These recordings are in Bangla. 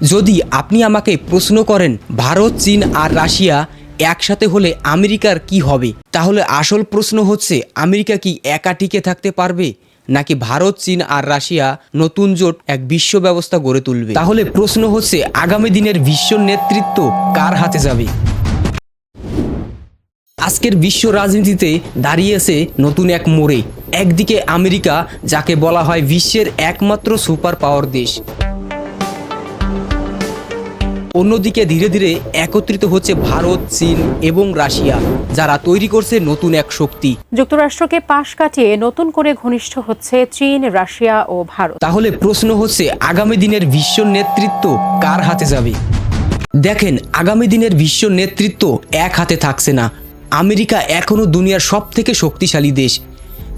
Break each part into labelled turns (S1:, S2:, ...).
S1: যদি আপনি আমাকে প্রশ্ন করেন, ভারত, চীন আর রাশিয়া একসাথে হলে আমেরিকার কি হবে? তাহলে আসল প্রশ্ন হচ্ছে, আমেরিকা কি একা টিকে থাকতে পারবে? নাকি ভারত, চীন আর রাশিয়া নতুন জোট এক বিশ্ব ব্যবস্থা গড়ে তুলবে? তাহলে প্রশ্ন হচ্ছে, আগামী দিনের বিশ্ব নেতৃত্ব কার হাতে যাবে? আজকের বিশ্ব রাজনীতিতে দাঁড়িয়েছে নতুন এক মোড়ে। একদিকে আমেরিকা, যাকে বলা হয় বিশ্বের একমাত্র সুপার পাওয়ার দেশ। অন্যদিকে ধীরে ধীরে একত্রিত হচ্ছে ভারত চীন এবং রাশিয়া যারা তৈরি করছে নতুন এক শক্তি।
S2: যুক্তরাষ্ট্রকে পাশ কাটিয়ে নতুন করে ঘনিষ্ঠ হচ্ছে চীন রাশিয়া ও ভারত।
S1: তাহলে প্রশ্ন হচ্ছে আগামী দিনের বিশ্ব নেতৃত্ব কার হাতে যাবে? দেখেন আগামী দিনের বিশ্ব নেতৃত্ব এক হাতে থাকছে না। আমেরিকা এখনও দুনিয়ার সব থেকে শক্তিশালী দেশ।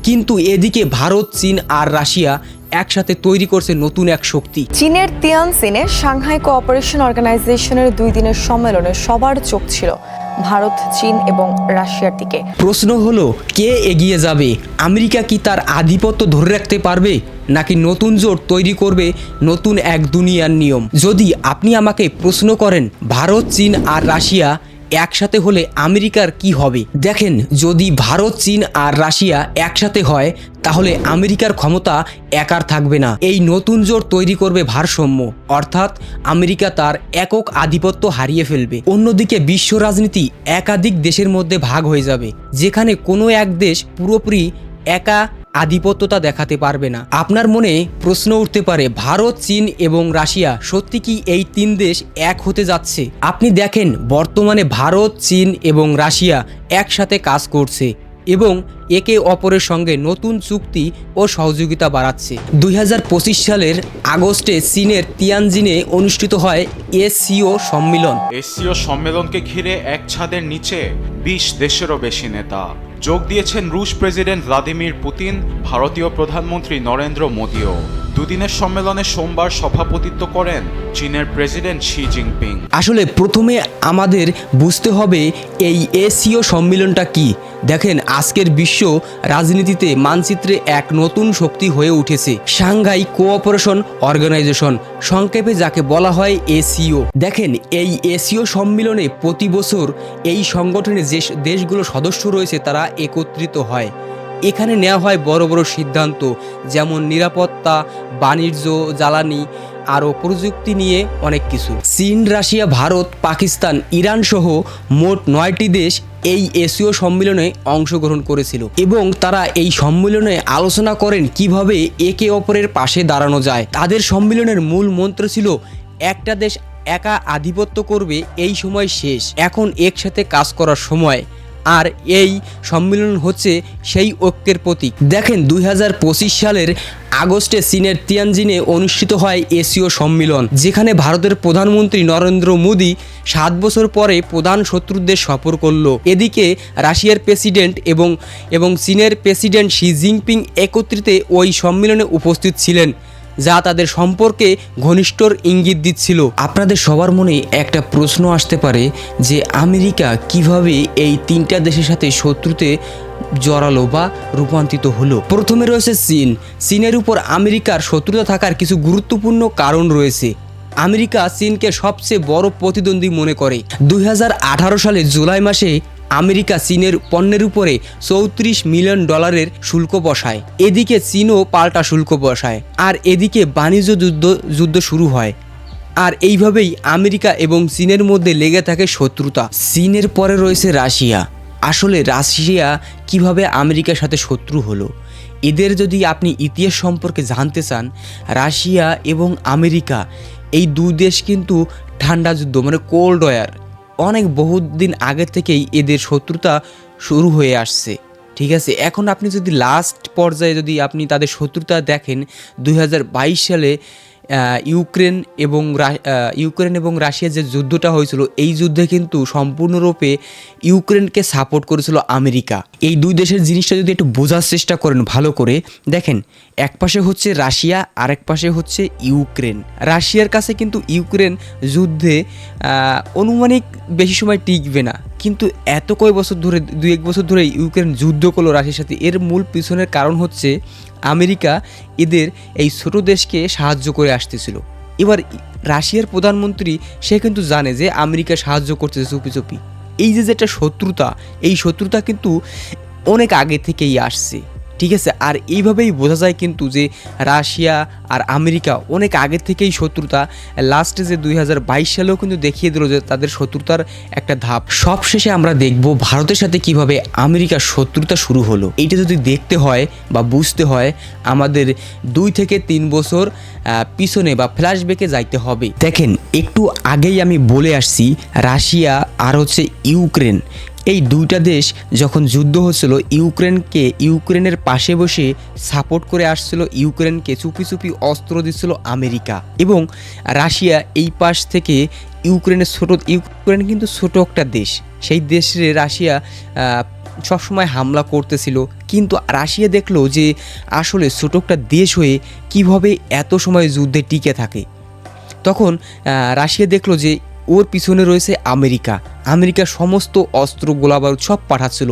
S1: কিন্তু এদিকে ভারত চীন আর রাশিয়া একসাথে তৈরি করছে নতুন এক শক্তি।
S3: চীনের তিয়ানসিনে সাংহাই কোঅপারেশন অর্গানাইজেশনের দুই দিনের সম্মেলনে সবার চোখ ছিল ভারত চীন এবং রাশিয়ার দিকে।
S1: প্রশ্ন হলো কে এগিয়ে যাবে? আমেরিকা কি তার আধিপত্য ধরে রাখতে পারবে? নাকি নতুন জোট তৈরি করবে নতুন এক দুনিয়ার নিয়ম? যদি আপনি আমাকে প্রশ্ন করেন ভারত চীন আর রাশিয়া একসাথে হলে আমেরিকার কি হবে? দেখেন, যদি ভারত, চীন আর রাশিয়া একসাথে হয়, তাহলে আমেরিকার ক্ষমতা একার থাকবে না। এই নতুন জোর তৈরি করবে ভারসাম্য। অর্থাৎ আমেরিকা তার একক আধিপত্য হারিয়ে ফেলবে। অন্যদিকে বিশ্ব রাজনীতি একাধিক দেশের মধ্যে ভাগ হয়ে যাবে। যেখানে কোনো এক দেশ পুরোপুরি একা আধিপত্যতা দেখাতে পারবে না। আপনার মনে প্রশ্ন উঠতে পারে, ভারত, চীন এবং রাশিয়া সত্যি কি এই তিন দেশ এক হতে যাচ্ছে? আপনি দেখেন, বর্তমানে ভারত, চীন এবং রাশিয়া একসাথে কাজ করছে এবং একে অপরের সঙ্গে নতুন চুক্তি ও সহযোগিতা বাড়াচ্ছে। দুই হাজার পঁচিশ সালের আগস্টে চীনের তিয়ানজিনে অনুষ্ঠিত হয় এসিও সম্মেলন।
S4: এসসিও সম্মেলনকে ঘিরে এক ছাদের নিচে বিশ দেশেরও বেশি নেতা। যোগ দিয়েছেন রুশ প্রেসিডেন্ট ভ্লাদিমির পুতিন ভারতীয় প্রধানমন্ত্রী নরেন্দ্র মোদীও। দুদিনের সম্মেলনে সোমবার সভাপতিত্ব করেন চীনের প্রেসিডেন্ট শি জিনপিং।
S1: আসলে প্রথমে আমাদের বুঝতে হবে এই এসিও সম্মেলনটা কি। দেখেন, আজকের বিশ্ব রাজনীতিতে মানচিত্রে এক নতুন শক্তি হয়ে উঠেছে। সাংঘাই কোঅপারেশন অর্গানাইজেশন, সংক্ষেপে যাকে বলা হয় এসিও। দেখেন, এই এসিও সম্মেলনে প্রতি বছর এই সংগঠনে যে দেশগুলো সদস্য রয়েছে তারা একত্রিত হয়। এখানে নেওয়া হয় বড় বড় সিদ্ধান্ত, যেমন নিরাপত্তা, বাণিজ্য, জ্বালানি, আরও প্রযুক্তি নিয়ে অনেক কিছু। চীন, রাশিয়া, ভারত, পাকিস্তান, ইরান সহ মোট নয়টি দেশ এই এশীয় সম্মেলনে অংশগ্রহণ করেছিল এবং তারা এই সম্মেলনে আলোচনা করেন কীভাবে একে অপরের পাশে দাঁড়ানো যায়। তাদের সম্মেলনের মূল মন্ত্র ছিল, একটা দেশ একা আধিপত্য করবে এই সময় শেষ। এখন একসাথে কাজ করার সময়। আর এই সম্মেলন হচ্ছে সেই ঐক্যের প্রতীক। দেখেন, দুই হাজার পঁচিশ সালের আগস্টে চীনের তিয়ানজিনে অনুষ্ঠিত হয় এশীয় সম্মেলন, যেখানে ভারতের প্রধানমন্ত্রী নরেন্দ্র মোদী সাত বছর পরে প্রধান শত্রুদের সফর করল। এদিকে রাশিয়ার প্রেসিডেন্ট এবং এবং চীনের প্রেসিডেন্ট শি জিনপিং একত্রিতে ওই সম্মেলনে উপস্থিত ছিলেন। যা তাদের সম্পর্কে ঘনিষ্ঠর ইঙ্গিত দিচ্ছিল। আপনাদের সবার মনে একটা প্রশ্ন আসতে পারে যে আমেরিকা কীভাবে এই তিনটা দেশের সাথে শত্রুতে জড়ালো বা রূপান্তরিত হলো। প্রথমে রয়েছে চীন। চীনের উপর আমেরিকার শত্রুতা থাকার কিছু গুরুত্বপূর্ণ কারণ রয়েছে। আমেরিকা চীনকে সবচেয়ে বড় প্রতিদ্বন্দ্বী মনে করে। দুই হাজার আঠারো সালে জুলাই মাসে আমেরিকা চীনের পণ্যের উপরে চৌত্রিশ মিলিয়ন ডলারের শুল্ক বসায়। এদিকে চীনও পাল্টা শুল্ক বসায় আর এদিকে বাণিজ্য যুদ্ধ যুদ্ধ শুরু হয়। আর এইভাবেই আমেরিকা এবং চীনের মধ্যে লেগে থাকে শত্রুতা। চীনের পরে রয়েছে রাশিয়া। আসলে রাশিয়া কীভাবে আমেরিকার সাথে শত্রু হলো? এদের যদি আপনি ইতিহাস সম্পর্কে জানতে চান, রাশিয়া এবং আমেরিকা, এই দুই দেশ কিন্তু ঠান্ডা যুদ্ধ মানে কোল্ড ওয়ার অনেক বহুদিন আগে থেকেই এদের শত্রুতা শুরু হয়ে আসছে, ঠিক আছে? এখন আপনি যদি লাস্ট পর্যায়ে যদি আপনি তাদের শত্রুতা দেখেন দু হাজার বাইশ সালে ইউক্রেন এবং ইউক্রেন এবং রাশিয়ার যে যুদ্ধটা হয়েছিল, এই যুদ্ধে কিন্তু সম্পূর্ণরূপে ইউক্রেনকে সাপোর্ট করেছিল আমেরিকা। এই দুই দেশের জিনিসটা যদি একটু বোঝার চেষ্টা করেন ভালো করে, দেখেন, এক পাশে হচ্ছে রাশিয়া, আরেক পাশে হচ্ছে ইউক্রেন। রাশিয়ার কাছে কিন্তু ইউক্রেন যুদ্ধে অনুমানিক বেশি সময় টিকবে না। কিন্তু এত কয় বছর ধরে দু এক বছর ধরে ইউক্রেন যুদ্ধ করল রাশিয়ার সাথে। এর মূল পিছনের কারণ হচ্ছে আমেরিকা এদের এই ছোট দেশকে সাহায্য করে আসতেছিল। এবার রাশিয়ার প্রধানমন্ত্রী, সে কিন্তু জানে যে আমেরিকা সাহায্য করতেছে চুপি চুপি। এই যে যেটা শত্রুতা, এই শত্রুতা কিন্তু অনেক আগে থেকেই আসছে। ঠিক আছে? আর এইভাবেই বোঝা যায় কিন্তু যে রাশিয়া আর আমেরিকা অনেক আগে থেকেই শত্রুতা। লাস্টে যে দুই হাজার বাইশ সালেও কিন্তু দেখিয়ে দিল যে তাদের শত্রুতার একটা ধাপ। সবশেষে আমরা দেখব ভারতের সাথে কীভাবে আমেরিকার শত্রুতা শুরু হলো। এইটা যদি দেখতে হয় বা বুঝতে হয়, আমাদের দুই থেকে তিন বছর পিছনে বা ফ্ল্যাশব্যাকে যাইতে হবে। দেখেন, একটু আগেই আমি বলে আসছি, রাশিয়া আর হচ্ছে ইউক্রেন। এই দুইটা দেশ যখন যুদ্ধ হচ্ছিল, ইউক্রেনকে, ইউক্রেনের পাশে বসে সাপোর্ট করে আসছিল, ইউক্রেনকে চুপি চুপি অস্ত্র দিচ্ছিল আমেরিকা এবং রাশিয়া এই পাশ থেকে ইউক্রেনের ছোট, ইউক্রেন কিন্তু ছোট একটা দেশ। সেই দেশে রাশিয়া সবসময় হামলা করতেছিল। কিন্তু রাশিয়া দেখল যে আসলে ছোট একটা দেশ হয়ে কীভাবে এত সময় যুদ্ধে টিকে থাকে। তখন রাশিয়া দেখল যে ওর পিছনে রয়েছে আমেরিকা। আমেরিকা সমস্ত অস্ত্র, গোলাবারুদ সব পাঠাচ্ছিল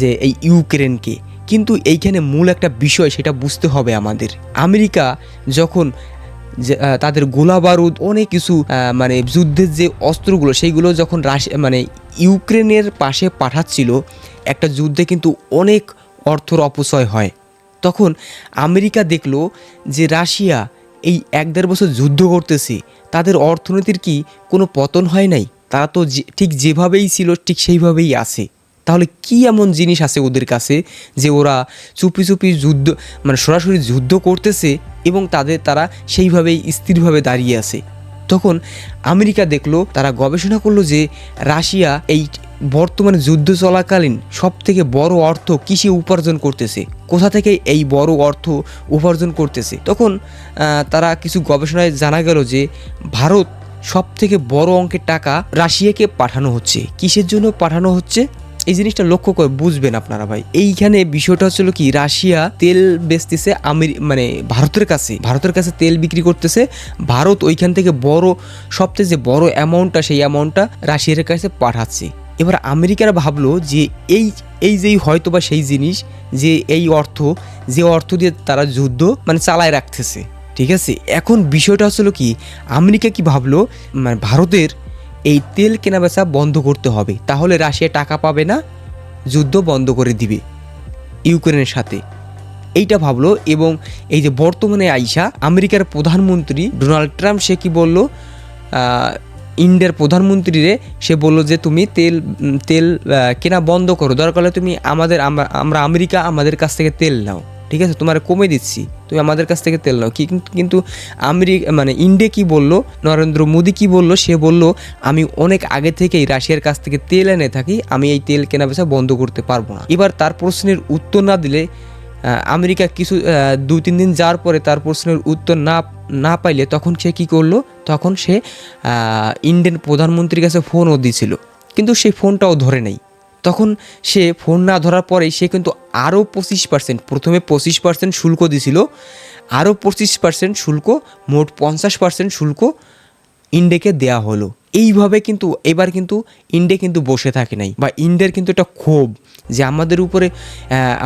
S1: যে এই ইউক্রেনকে। কিন্তু এইখানে মূল একটা বিষয় সেটা বুঝতে হবে আমাদের। আমেরিকা যখন তাদের গোলা বারুদ অনেক কিছু মানে যুদ্ধের যে অস্ত্রগুলো, সেইগুলো যখন রাশিয়া মানে ইউক্রেনের পাশে পাঠাচ্ছিল, একটা যুদ্ধে কিন্তু অনেক অর্থর অপচয় হয়। তখন আমেরিকা দেখল যে রাশিয়া এই এক দেড় বছর যুদ্ধ করতেছে, তাদের অর্থনীতির কি কোনো পতন হয় নাই? তারা তো ঠিক যেভাবেই ছিল, ঠিক সেইভাবেই আছে। তাহলে কি এমন জিনিস আছে ওদের কাছে যে ওরা চুপি চুপি যুদ্ধ মানে সরাসরি যুদ্ধ করতেছে এবং তাদের, তারা সেইভাবেই স্থিরভাবে দাঁড়িয়ে আছে? তখন আমেরিকা দেখল, তারা গবেষণা করল যে রাশিয়া এই বর্তমানে যুদ্ধ চলাকালীন সব থেকে বড় অর্থ কিসে উপার্জন করতেছে। কোথা থেকে এই বড় অর্থ উপার্জন করতেছে? তখন তারা কিছু গবেষণায় জানা গেল যে ভারত সব থেকে বড় অঙ্কের টাকা রাশিয়াকে পাঠানো হচ্ছে। কিসের জন্য পাঠানো হচ্ছে? এই জিনিসটা লক্ষ্য করে বুঝবেন আপনারা ভাই। এইখানে বিষয়টা হচ্ছিল কি, রাশিয়া তেল বেচতেছে আমেরি মানে ভারতের কাছে। ভারতের কাছে তেল বিক্রি করতেছে। ভারত ওইখান থেকে বড় সবথেকে যে বড় অ্যামাউন্টটা সেই অ্যামাউন্টটা রাশিয়ার কাছে পাঠাচ্ছে। এবার আমেরিকারা ভাবলো যে এই এই যেই হয়তো বা সেই জিনিস, যে এই অর্থ, যে অর্থ দিয়ে তারা যুদ্ধ মানে চালায় রাখতেছে, ঠিক আছে? এখন বিষয়টা হচ্ছিল কি, আমেরিকা কি ভাবলো মানে ভারতের এই তেল কেনাবেচা বন্ধ করতে হবে, তাহলে রাশিয়া টাকা পাবে না, যুদ্ধ বন্ধ করে দিবে ইউক্রেনের সাথে। এইটা ভাবলো এবং এই যে বর্তমানে আইসা, আমেরিকার প্রধানমন্ত্রী ডোনাল্ড ট্রাম্প, সে কি বলল ইন্ডিয়ার প্রধানমন্ত্রীরে সে বলল যে, তুমি তেল তেল কেনা বন্ধ করো। দরকার হলে তুমি আমাদের, আমরা- আমরা আমেরিকা আমাদের কাছ থেকে তেল নাও। ঠিক আছে? তোমার কমে দিচ্ছি। তুমি আমাদের কাছ থেকে তেল নাও। কি কিন্তু কিন্তু আমেরিকা মানে ইন্ডিয়া কি বলল? নরেন্দ্র মোদী কি বলল? সে বলল, আমি অনেক আগে থেকেই রাশিয়ার কাছ থেকে তেল এনে থাকি। আমি এই তেল কেনা বেচা বন্ধ করতে পারব না। এবার তার প্রশ্নের উত্তর না দিলে আমেরিকা কিছু দুই তিন দিন যাওয়ার পরে তার প্রশ্নের উত্তর না না পাইলে তখন সে কি করল? তখন সে ইন্ডিয়ান প্রধানমন্ত্রীর কাছে ফোনও দিয়েছিল কিন্তু সেই ফোনটাও ধরে নেই। তখন সে ফোন না ধরার পরেই সে কিন্তু আরও পঁচিশ পার্সেন্ট, প্রথমে পঁচিশ পার্সেন্ট শুল্ক দিছিল। আরও পঁচিশ পার্সেন্ট শুল্ক, মোট পঞ্চাশ পার্সেন্ট শুল্ক ইন্ডিয়াকে দেয়া হলো। এইভাবে কিন্তু, এবার কিন্তু ইন্ডে কিন্তু বসে থাকে নাই। বা ইন্ডের কিন্তু একটা ক্ষোভ যে আমাদের উপরে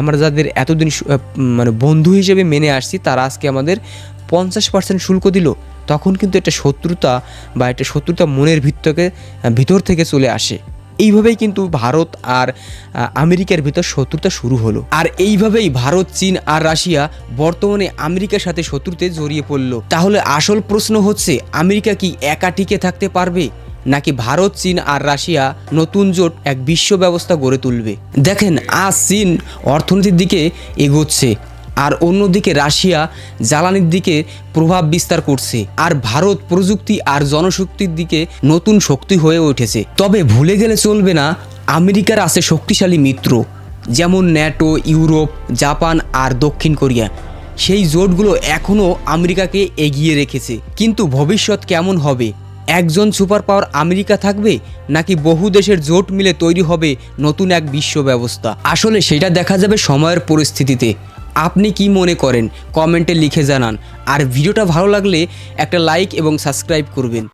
S1: আমরা যাদের এতদিন মানে বন্ধু হিসেবে মেনে আসছি, তারা আজকে আমাদের পঞ্চাশ পার্সেন্ট শুল্ক দিল। তখন কিন্তু একটা শত্রুতা বা একটা শত্রুতা মনের ভিতরকে ভিতর থেকে চলে আসে। এইভাবেই কিন্তু ভারত আর আমেরিকার ভিতর শত্রুতা শুরু হলো। আর এইভাবেই ভারত, চীন আর রাশিয়া বর্তমানে আমেরিকার সাথে শত্রুতে জড়িয়ে পড়ল। তাহলে আসল প্রশ্ন হচ্ছে, আমেরিকা কি একা টিকে থাকতে পারবে? নাকি ভারত, চীন আর রাশিয়া নতুন জোট এক বিশ্ব ব্যবস্থা গড়ে তুলবে? দেখেন, আজ চীন অর্থনীতির দিকে এগোচ্ছে। আর অন্যদিকে রাশিয়া জ্বালানির দিকে প্রভাব বিস্তার করছে আর ভারত প্রযুক্তি আর জনশক্তির দিকে নতুন শক্তি হয়ে উঠেছে। তবে ভুলে গেলে চলবে না, আমেরিকার আছে শক্তিশালী মিত্র, যেমন ন্যাটো, ইউরোপ, জাপান আর দক্ষিণ কোরিয়া। সেই জোটগুলো এখনও আমেরিকাকে এগিয়ে রেখেছে। কিন্তু ভবিষ্যৎ কেমন হবে? একজন সুপার পাওয়ার আমেরিকা থাকবে, নাকি বহু দেশের জোট মিলে তৈরি হবে নতুন এক বিশ্ব ব্যবস্থা? আসলে সেটা দেখা যাবে সময়ের পরিস্থিতিতে। আপনি কি মনে করেন? কমেন্টে লিখে জানান। আর ভিডিওটা ভালো লাগলে একটা লাইক এবং সাবস্ক্রাইব করবেন।